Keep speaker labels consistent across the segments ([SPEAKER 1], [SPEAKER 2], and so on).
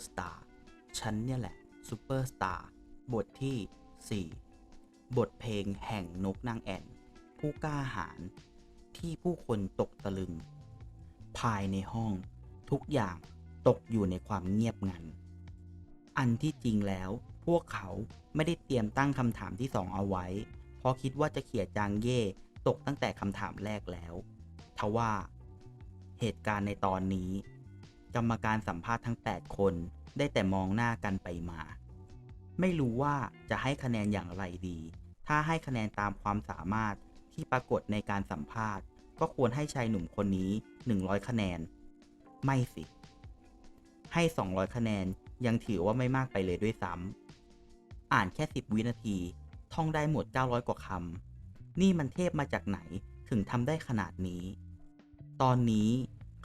[SPEAKER 1] ร์สตาร์ ฉันเนี่ยแหละซูเปอร์สตาร์ บทที่ 4 บทเพลงแห่งนกนางแอ่น ผู้กล้าหาญที่ผู้คนตกตะลึง ภายในห้องทุกอย่างตกอยู่ในความเงียบงัน อันที่จริงแล้วพวกเขาไม่ได้เตรียมตั้งคำถามที่สองเอาไว้ เพราะคิดว่าจะเขี่ยจางเย่ตกตั้งแต่คำถามแรกแล้วทว่า เหตุการณ์ในตอนนี้ กรรมการสัมภาษณ์ทั้ง 8 คน ได้แต่มองหน้ากันไปมา ไม่รู้ว่าจะให้คะแนนอย่างไรดี ถ้าให้คะแนนตามความสามารถที่ปรากฏในการสัมภาษณ์ ก็ควรให้ชายหนุ่มคนนี้ 100 คะแนน ไม่สิ ให้ 200 คะแนนยังถือว่าไม่มากไปเลยด้วยซ้ำอ่านแค่ 10 วินาที ท่องได้หมด 900 กว่าคำนี่มันเทพมาจากไหนถึงทำได้ขนาดนี้ ตอนนี้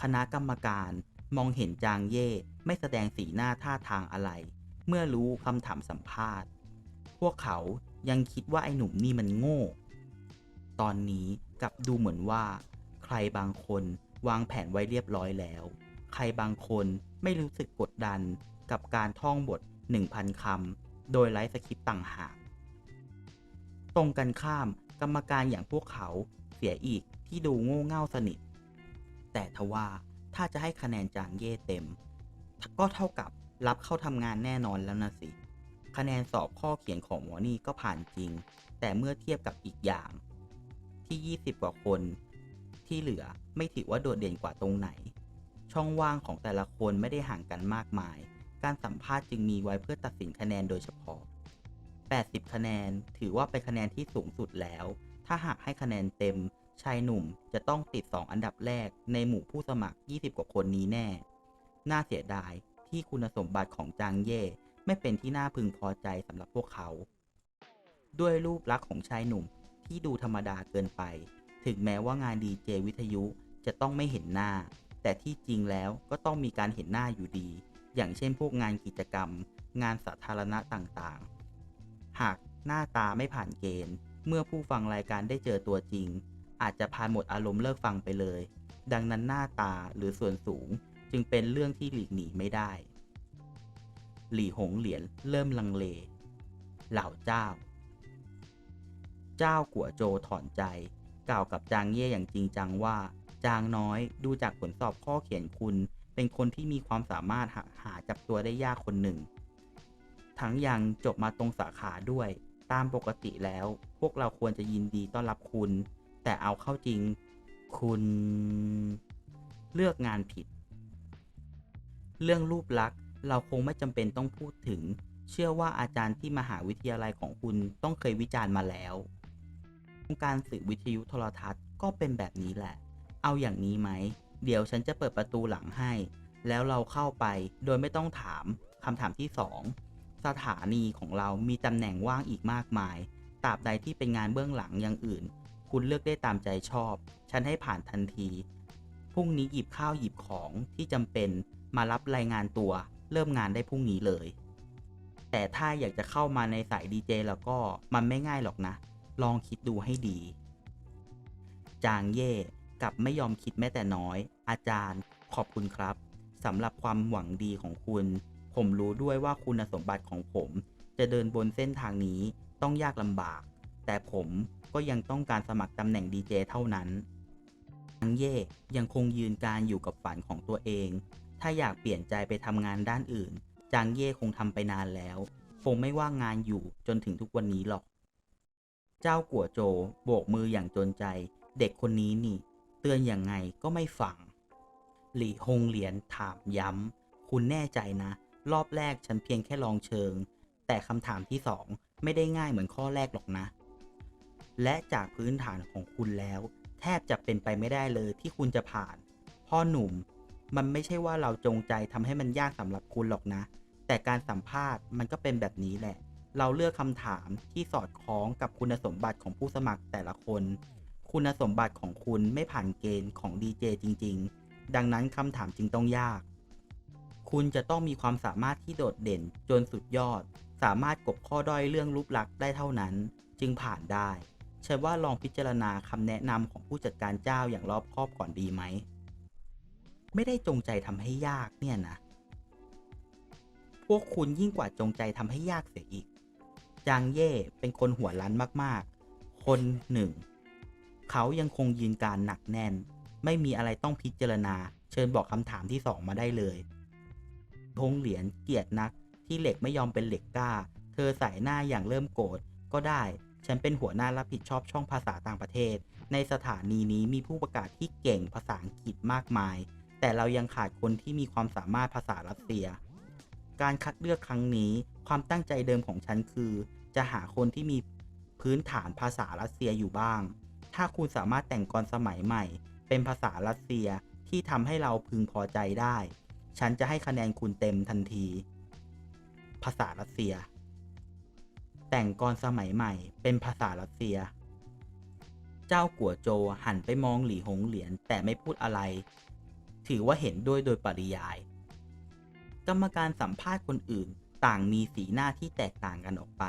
[SPEAKER 1] คณะกรรมการ มองเห็นจางเย่ไม่แสดงสีหน้าท่าทางอะไร เมื่อรู้คำถามสัมภาษณ์ พวกเขายังคิดว่าไอ้หนุ่มนี่มันโง่ ตอนนี้กลับดูเหมือนว่า ใครบางคนวางแผนไว้เรียบร้อยแล้ว ใครบางคนไม่รู้สึกกดดันกับการท่องบท 1,000 คำ โดยไร้สคริปต์ต่างหาก ตรงกันข้ามกรรมการอย่างพวกเขาเสียอีกที่ดูโง่เง่าสนิท แต่ทว่า ถ้าจะให้คะแนนจางเย่เต็ม ก็เท่ากับรับเข้าทำงานแน่นอนแล้วนะสิ คะแนนสอบข้อเขียนของหมอนี่ก็ผ่านจริง แต่เมื่อเทียบกับอีกอย่าง ที่ 20 กว่าคน ที่เหลือไม่ถือว่าโดดเด่นกว่าตรงไหน ช่องว่างของแต่ละคนไม่ได้ห่างกันมากมาย การสัมภาษณ์จึงมีไว้เพื่อตัดสินคะแนนโดยเฉพาะ 80 คะแนน ถือว่าเป็นคะแนนที่สูงสุดแล้ว ถ้าหากให้คะแนนเต็ม ชายหนุ่มจะต้องติด 2 อันดับแรกในหมู่ผู้สมัคร 20 กว่าคนนี้แน่ น่าเสียดายที่คุณสมบัติของจางเย่ไม่เป็นที่น่าพึงพอใจสำหรับพวกเขา ด้วยรูปลักษณ์ของชายหนุ่มที่ดูธรรมดาเกินไป ถึงแม้ว่างานดีเจวิทยุจะต้องไม่เห็นหน้า แต่ที่จริงแล้วก็ต้องมีการเห็นหน้าอยู่ดี อย่างเช่นพวกงานกิจกรรม งานสาธารณะต่างๆ หากหน้าตาไม่ผ่านเกณฑ์ เมื่อผู้ฟังรายการได้เจอตัวจริง อาจจะพาหมดอารมณ์เลิกฟังไปเลย ดังนั้นหน้าตาหรือส่วนสูงจึงเป็นเรื่องที่หลีกหนีไม่ได้ หลี่หงเหรียญเริ่มลังเล เหล่าเจ้า เจ้ากัวโจถอนใจ กล่าวกับจางเย่อย่างจริงจังว่า จางน้อยดูจากผลสอบข้อเขียนคุณ เป็นคนที่มีความสามารถหาหาจับตัวได้ยากคนหนึ่ง ทั้งยังจบมาตรงสาขาด้วย ตามปกติแล้ว พวกเราควรจะยินดีต้อนรับคุณ แต่เอาเข้าจริงคุณเลือกงานผิด เรื่องรูปลักษณ์เราคงไม่จำเป็นต้องพูดถึง เชื่อว่าอาจารย์ที่มหาวิทยาลัยของคุณต้องเคยวิจารณ์มาแล้ววงการสื่อวิทยุโทรทัศน์ก็เป็นแบบนี้แหละ เอาอย่างนี้ไหม เดี๋ยวฉันจะเปิดประตูหลังให้ แล้วเราเข้าไปโดยไม่ต้องถามคำถามที่ 2 สถานีของเรามีตำแหน่งว่างอีกมากมายตราบใดที่เป็นงานเบื้องหลังอย่างอื่น คุณเลือกได้ตามใจชอบ ฉันให้ผ่านทันที พรุ่งนี้หยิบข้าวหยิบของที่จำเป็นมารับรายงานตัว เริ่มงานได้พรุ่งนี้เลย แต่ถ้าอยากจะเข้ามาในสายดีเจแล้วก็มันไม่ง่ายหรอกนะ ลองคิดดูให้ดี จางเย่กลับไม่ยอมคิดแม้แต่น้อย อาจารย์ ขอบคุณครับสำหรับความหวังดีของคุณ ผมรู้ด้วยว่าคุณสมบัติของผม จะเดินบนเส้นทางนี้ต้องยากลำบาก แต่ผมก็ยังต้องการสมัครตำแหน่งดีเจเท่านั้นจางเย่ยังคงยืนการอยู่กับฝันของตัวเอง ถ้าอยากเปลี่ยนใจไปทำงานด้านอื่น จางเย่คงทำไปนานแล้ว คงไม่ว่างงานอยู่จนถึงทุกวันนี้หรอก เจ้ากัวโจโบกมืออย่างจนใจ เด็กคนนี้นี่ เตือนอย่างไงก็ไม่ฟัง หลี่ฮงเหรียญถามย้ำ คุณแน่ใจนะ รอบแรกฉันเพียงแค่ลองเชิง แต่คำถามที่สองไม่ได้ง่ายเหมือนข้อแรกหรอกนะ และจากพื้นฐานของคุณแล้ว แทบจะเป็นไปไม่ได้เลยที่คุณจะผ่าน พ่อหนุ่ม มันไม่ใช่ว่าเราจงใจทำให้มันยากสำหรับคุณหรอกนะ แต่การสัมภาษณ์มันก็เป็นแบบนี้แหละ เราเลือกคำถามที่สอดคล้องกับคุณสมบัติของผู้สมัครแต่ละคน คุณสมบัติของคุณไม่ผ่านเกณฑ์ของดีเจจริง ๆ ดังนั้นคำถามจึงต้องยาก คุณจะต้องมีความสามารถที่โดดเด่นจนสุดยอด สามารถกบข้อด้อยเรื่องรูปลักษณ์ได้เท่านั้น จึงผ่านได้ ฉันว่าลองพิจารณาคำแนะนำของผู้จัดการเจ้าอย่างรอบคอบก่อนดีไหม ไม่ได้จงใจทำให้ยากเนี่ยนะ พวกคุณยิ่งกว่าจงใจทำให้ยากเสียอีก จางเย่เป็นคนหัวล้านมากๆ คนหนึ่ง เขายังคงยืนการหนักแน่น ไม่มีอะไรต้องพิจารณา เชิญบอกคำถามที่สองมาได้เลยทงเหรียญเกลียดนักที่เหล็กไม่ยอมเป็นเหล็กกล้า เธอใส่หน้าอย่างเริ่มโกรธก็ได้ ฉันเป็นหัวหน้ารับผิดชอบช่องภาษาต่างประเทศ ในสถานีนี้มีผู้ประกาศที่เก่งภาษาอังกฤษมากมาย แต่เรายังขาดคนที่มีความสามารถภาษารัสเซีย การคัดเลือกครั้งนี้ ความตั้งใจเดิมของฉันคือ จะหาคนที่มีพื้นฐานภาษารัสเซียอยู่บ้าง ถ้าคุณสามารถแต่งกรสมัยใหม่ เป็นภาษารัสเซียที่ทำให้เราพึงพอใจได้ ฉันจะให้คะแนนคุณเต็มทันที ภาษารัสเซีย แต่งกรสมัยใหม่เป็นภาษารัสเซีย เจ้ากัวโจหันไปมองหลี่หงเหรียญแต่ไม่พูดอะไร ถือว่าเห็นด้วยโดยปริยาย กรรมการสัมภาษณ์คนอื่นต่างมีสีหน้าที่แตกต่างกันออกไป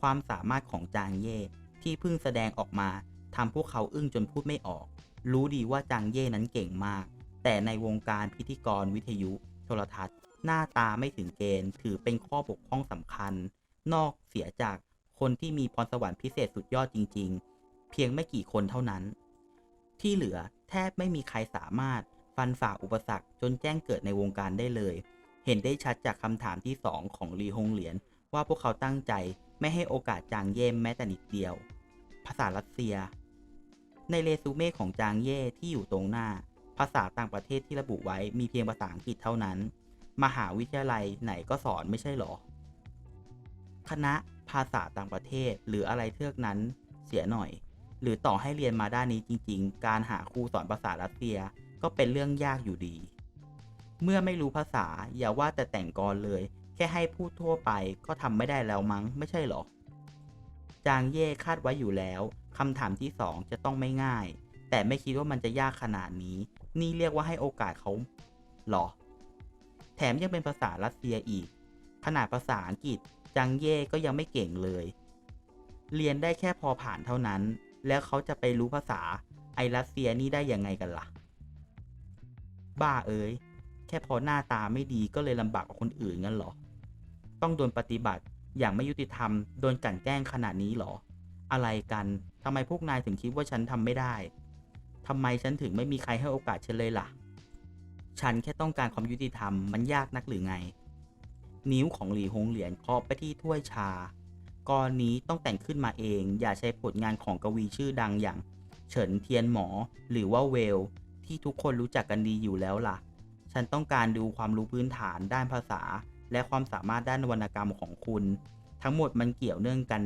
[SPEAKER 1] ความสามารถของจางเย่ที่เพิ่งแสดงออกมาทำพวกเขาอึ้งจนพูดไม่ออก รู้ดีว่าจางเย่นั้นเก่งมาก แต่ในวงการพิธีกรวิทยุโทรทัศน์ หน้าตาไม่ถึงเกณฑ์ถือเป็นข้อบกพร่องสำคัญ นอกเสียจากคนที่มีพรสวรรค์พิเศษสุดยอดจริง ๆ เพียงไม่กี่คนเท่านั้น ที่เหลือแทบไม่มีใครสามารถฟันฝ่าอุปสรรคจนแจ้งเกิดในวงการได้เลย เห็นได้ชัดจากคำถามที่สองของลีฮงเหรียญว่าพวกเขาตั้งใจไม่ให้โอกาสจางเย่แม้แต่นิดเดียว ภาษารัสเซีย ในเรซูเม่ของจางเย่ที่อยู่ตรงหน้า ภาษาต่างประเทศที่ระบุไว้มีเพียงภาษาอังกฤษเท่านั้น มหาวิทยาลัยไหนก็สอนไม่ใช่หรอ คณะภาษาต่างประเทศ หรืออะไรเทือกนั้นเสียหน่อย หรือต่อให้เรียนมาด้านนี้จริง ๆ การหาครูสอนภาษารัสเซียก็เป็นเรื่องยากอยู่ดี เมื่อไม่รู้ภาษาอย่าว่าแต่แต่งกรเลย แค่ให้พูดทั่วไปก็ทำไม่ได้แล้วมั้งไม่ใช่หรอ จางเย่คาดไว้อยู่แล้วคำถามที่สองจะต้องไม่ง่าย แต่ไม่คิดว่ามันจะยากขนาดนี้ นี่เรียกว่าให้โอกาสเขาหรอ แถมยังเป็นภาษารัสเซียอีก ขนาดภาษาอังกฤษ จางเย่ก็ยังไม่เก่งเลย เรียนได้แค่พอผ่านเท่านั้น แล้วเขาจะไปรู้ภาษาไอรัสเซียนี่ได้ยังไงกันล่ะ บ้าเอ้ย แค่พอหน้าตาไม่ดีก็เลยลำบากกว่าคนอื่นงั้นเหรอ ต้องโดนปฏิบัติอย่างไม่ยุติธรรม โดนกลั่นแกล้งขนาดนี้เหรอ อะไรกันทำไมพวกนายถึงคิดว่าฉันทำไม่ได้ทำไมฉันถึงไม่มีใครให้โอกาสฉันเลยล่ะ ฉันแค่ต้องการความยุติธรรมมันยากนักหรือไง นิ้วของหลีฮงเหรียญเคาะไปที่ถ้วยชากรนี้ต้องแต่งขึ้นมาเอง อย่าใช้ผลงานของกวีชื่อดังอย่าง เฉินเทียนหมอ หรือว่าเวล ที่ทุกคนรู้จักกันดีอยู่แล้วล่ะ ฉันต้องการดูความรู้พื้นฐานด้านภาษา และความสามารถด้านวรรณกรรมของคุณ ทั้งหมดมันเกี่ยวเนื่องกัน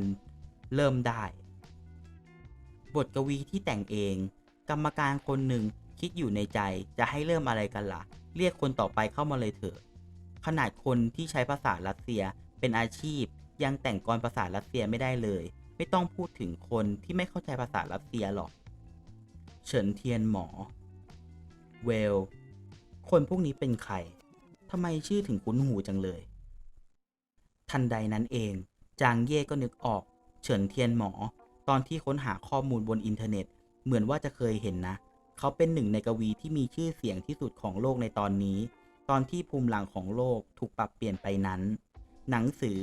[SPEAKER 1] เริ่มได้ บทกวีที่แต่งเอง กรรมการคนหนึ่งคิดอยู่ในใจจะให้เริ่มอะไรกันละ่ะ เรียกคนต่อไปเข้ามาเลยเถอะ ขนาดคนที่ใช้ภาษารัสเซียเป็นอาชีพ ยังแต่งกรภาษารัสเซียไม่ได้เลย ไม่ต้องพูดถึงคนที่ไม่เข้าใจภาษารัสเซียหรอก เฉินเทียนหมอ เวล คนพวกนี้เป็นใครทำไมชื่อถึงคุ้นหูจังเลย ทันใดนั้นเอง จางเย่ก็นึกออก เฉินเทียนหมอ ตอนที่ค้นหาข้อมูลบนอินเทอร์เน็ต เหมือนว่าจะเคยเห็นนะ เขาเป็นหนึ่งในกวีที่มีชื่อเสียงที่สุดของโลกในตอนนี้ อนที่ภูมิหลังของโลกถูกปรับเปลี่ยนไปนั้น หนังสือ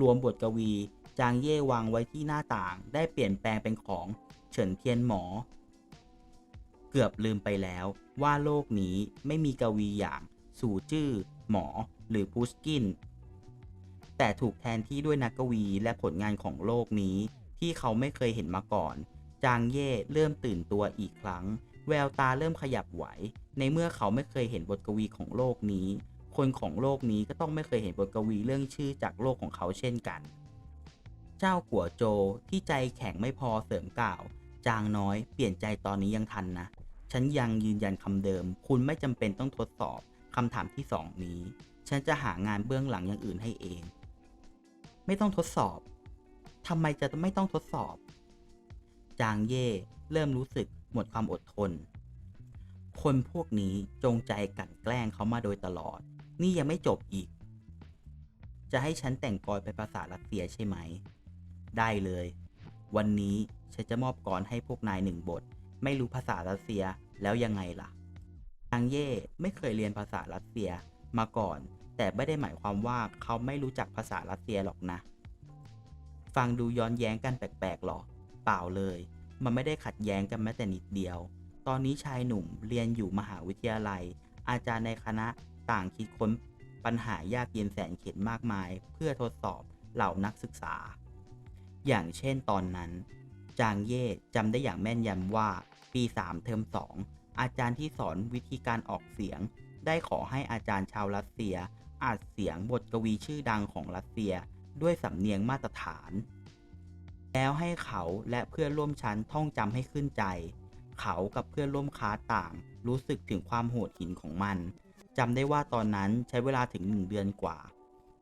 [SPEAKER 1] รวมบทกวี จางเย่วางไว้ที่หน้าต่างได้เปลี่ยนแปลงเป็นของเฉินเทียนหมอ เกือบลืมไปแล้วว่าโลกนี้ไม่มีกวีอย่างสู่จื้อ หมอ หรือพุชกิน แต่ถูกแทนที่ด้วยนักกวีและผลงานของโลกนี้ที่เขาไม่เคยเห็นมาก่อน จางเย่เริ่มตื่นตัวอีกครั้ง แววตาเริ่มขยับไหว ในเมื่อเขาไม่เคยเห็นบทกวีของโลกนี้ คนของโลกนี้ก็ต้องไม่เคยเห็นบทกวีเรื่องชื่อจากโลกของเขาเช่นกัน เจ้ากัวโจที่ใจแข็งไม่พอเสริมกล่าว จางน้อยเปลี่ยนใจตอนนี้ยังทันนะ ฉันยังยืนยันคำเดิม คุณไม่จำเป็นต้องทดสอบคำถามที่สองนี้ ฉันจะหางานเบื้องหลังอย่างอื่นให้เอง ไม่ต้องทดสอบทำไมจะไม่ต้องทดสอบ จางเย่เริ่มรู้สึก หมดความอดทน คนพวกนี้จงใจกลั่นแกล้งเขามาโดยตลอด นี่ยังไม่จบอีก จะให้ฉันแต่งกรเป็นภาษารัสเซียใช่ไหม ได้เลย วันนี้ฉันจะมอบกรให้พวกนายหนึ่งบท ไม่รู้ภาษารัสเซียแล้วยังไงล่ะจางเย่ไม่เคยเรียนภาษารัสเซียมาก่อน แต่ไม่ได้หมายความว่าเขาไม่รู้จักภาษารัสเซียหรอกนะ ฟังดูย้อนแย้งกันแปลกๆหรอ เปล่าเลย มันไม่ได้ขัดแย้งกันแม้แต่นิดเดียว ตอนนี้ชายหนุ่มเรียนอยู่มหาวิทยาลัย อาจารย์ในคณะต่างคิดค้นปัญหายากเย็นแสนเข็ญมากมาย เพื่อทดสอบเหล่านักศึกษา อย่างเช่นตอนนั้น จางเย่จำได้อย่างแม่นยำว่า ปี 3 เทอม 2 อาจารย์ที่สอนวิธีการออกเสียง ได้ขอให้อาจารย์ชาวรัสเซียอ่านเสียงบทกวีชื่อดังของรัสเซีย ด้วยสำเนียงมาตรฐาน แล้วให้เขาและเพื่อนร่วมชั้นท่องจำให้ขึ้นใจ เขากับเพื่อนร่วมค้าต่าง รู้สึกถึงความโหดหินของมันจำได้ว่าตอนนั้นใช้เวลาถึงหนึ่งเดือนกว่า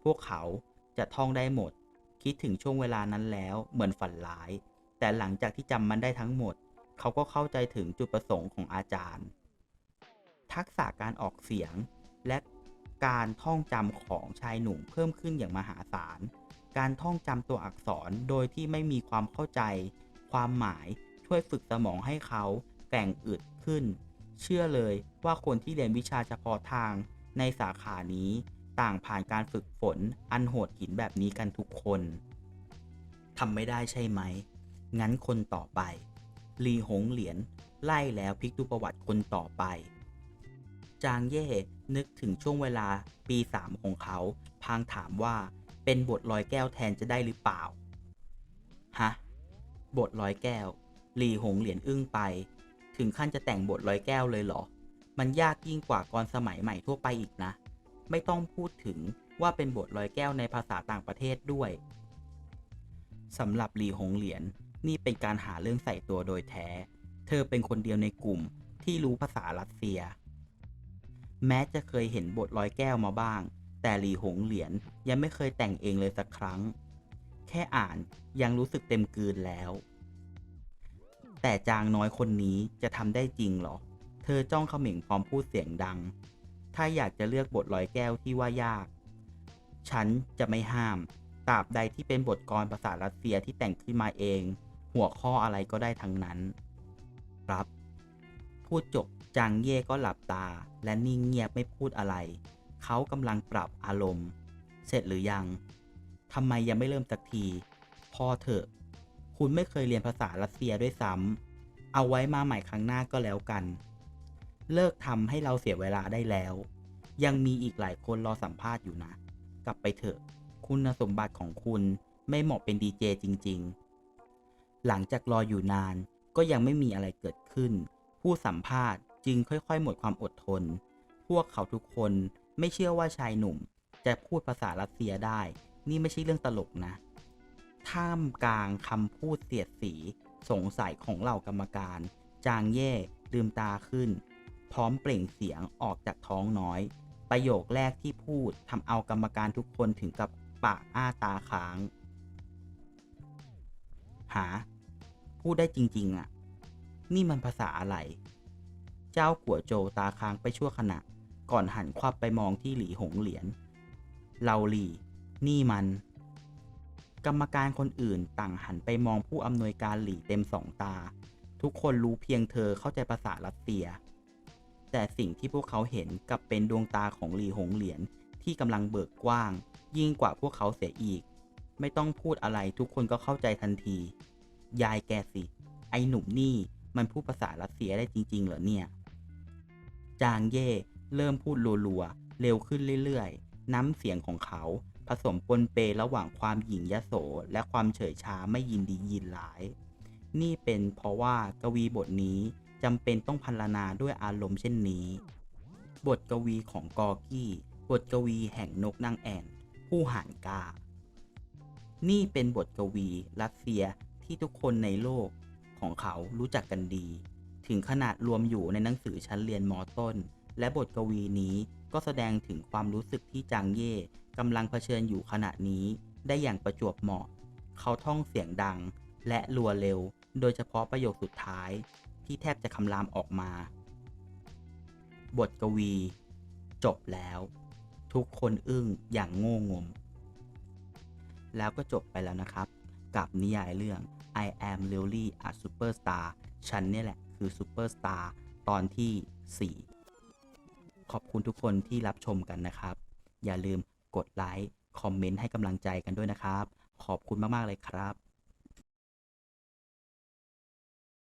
[SPEAKER 1] พวกเขาจะท่องได้หมด คิดถึงช่วงเวลานั้นแล้วเหมือนฝันร้าย แต่หลังจากที่จำมันได้ทั้งหมด เขาก็เข้าใจถึงจุดประสงค์ของอาจารย์ ทักษะการออกเสียงและการท่องจำของชายหนุ่มเพิ่มขึ้นอย่างมหาศาล การท่องจำตัวอักษรโดยที่ไม่มีความเข้าใจ ความหมายช่วยฝึกสมองให้เขาแกร่งอึดขึ้น เชื่อเลยว่าคนที่เรียนวิชาเฉพาะทางในสาขานี้ต่างผ่านการฝึกฝนอันโหดหินแบบนี้กันทุกคนทำไม่ได้ใช่ไหม งั้นคนต่อไป ลีหงเหรียญไล่แล้วพลิกดูประวัติคนต่อไป จางเย่นึกถึงช่วงเวลาปี 3 ของเขา พางถามว่า เป็นบทลอยแก้วแทนจะได้หรือเปล่า ฮะ บทลอยแก้วลีหงเหรียญอึ้งไป ถึงขั้นจะแต่งบทลอยแก้วเลยเหรอ มันยากยิ่งกว่ากรสมัยใหม่ทั่วไปอีกนะ ไม่ต้องพูดถึงว่าเป็นบทลอยแก้วในภาษาต่างประเทศด้วยสำหรับลีหงเหรียญนี่เป็นการหาเรื่องใส่ตัวโดยแท้ เธอเป็นคนเดียวในกลุ่มที่รู้ภาษารัสเซีย แม้จะเคยเห็นบทลอยแก้วมาบ้าง แต่หลีหงเหรียญยังไม่เคยแต่งเองเลยสักครั้ง แค่อ่านยังรู้สึกเต็มกืนแล้ว แต่จางน้อยคนนี้จะทำได้จริงหรอ เธอจ้องเขม่งพร้อมพูดเสียงดัง ถ้าอยากจะเลือกบทลอยแก้วที่ว่ายาก ฉันจะไม่ห้ามตราบใดที่เป็นบทกรภาษารัสเซียที่แต่งขึ้นมาเอง หัวข้ออะไรก็ได้ทั้งนั้น ครับ พูดจบจางเย่ก็หลับตาและนิ่งเงียบไม่พูดอะไร เขากำลังปรับอารมณ์ เสร็จหรือยังทำไมยังไม่เริ่มสักที พอเถอะ คุณไม่เคยเรียนภาษารัสเซียด้วยซ้ำเอาไว้มาใหม่ครั้งหน้าก็แล้วกัน เลิกทำให้เราเสียเวลาได้แล้ว ยังมีอีกหลายคนรอสัมภาษณ์อยู่นะ กลับไปเถอะ คุณสมบัติของคุณไม่เหมาะเป็นดีเจจริง ๆ หลังจากรออยู่นานก็ยังไม่มีอะไรเกิดขึ้น ผู้สัมภาษณ์จึงค่อยๆ หมดความอดทน พวกเขาทุกคน ไม่เชื่อว่าชายหนุ่ม จะพูดภาษารัสเซียได้ นี่ไม่ใช่เรื่องตลกนะ ท่ามกลางคำพูดเสียดสี สงสัยของเหล่ากรรมการ จางเย่ลืมตาขึ้น พร้อมเปล่งเสียงออกจากท้องน้อย ประโยคแรกที่พูดทำเอากรรมการทุกคนถึงกับปากอ้าตาค้าง หา พูดได้จริง ๆอะ นี่มันภาษาอะไร เจ้ากัวโจตาค้างไปชั่วขณะ ก่อนหันควับไปมองที่หลีหงเหรียญเราหลีนี่มัน กรรมการคนอื่นต่างหันไปมองผู้อำนวยการหลีเต็มสองตา ทุกคนรู้เพียงเธอเข้าใจภาษารัสเซีย แต่สิ่งที่พวกเขาเห็นกลับเป็นดวงตาของหลีหงเหรียญที่กำลังเบิกกว้าง ยิ่งกว่าพวกเขาเสียอีก ไม่ต้องพูดอะไรทุกคนก็เข้าใจทันที ยายแกสิ ไอหนุ่มนี่มันพูดภาษารัสเซียได้จริง ๆ เหรอเนี่ย จางเย่ เริ่มพูดรัวๆ เร็วขึ้นเรื่อยๆ น้ำเสียงของเขา ผสมปนเประหว่างความหยิ่งยโส และความเฉยชาไม่ยินดียินร้าย นี่เป็นเพราะว่ากวีบทนี้จำเป็นต้องพรรณนาด้วยอารมณ์เช่นนี้ บทกวีของกอกี้ บทกวีแห่งนกนางแอ่นผู้หานกา นี่เป็นบทกวีรัสเซียที่ทุกคนในโลกของเขารู้จักกันดี ถึงขนาดรวมอยู่ในหนังสือชั้นเรียนมอต้น และบทกวีนี้ก็แสดงถึงความรู้สึกที่จางเย่กำลังเผชิญอยู่ขณะนี้ ได้อย่างประจวบเหมาะ เขาท่องเสียงดัง และรัวเร็ว โดยเฉพาะประโยคสุดท้าย ที่แทบจะคำรามออกมา บทกวี จบแล้ว ทุกคนอึ้งอย่างโง่งม แล้วก็จบไปแล้วนะครับ กับนิยายเรื่อง I am really a superstar ฉันเนี่ยแหละคือซูเปอร์สตาร์ตอนที่ 4 ขอบคุณทุกคนที่รับชมกันนะครับ อย่าลืมกดไลค์ คอมเมนต์ให้กำลังใจกันด้วยนะครับ ขอบคุณมาก ๆ เลยครับ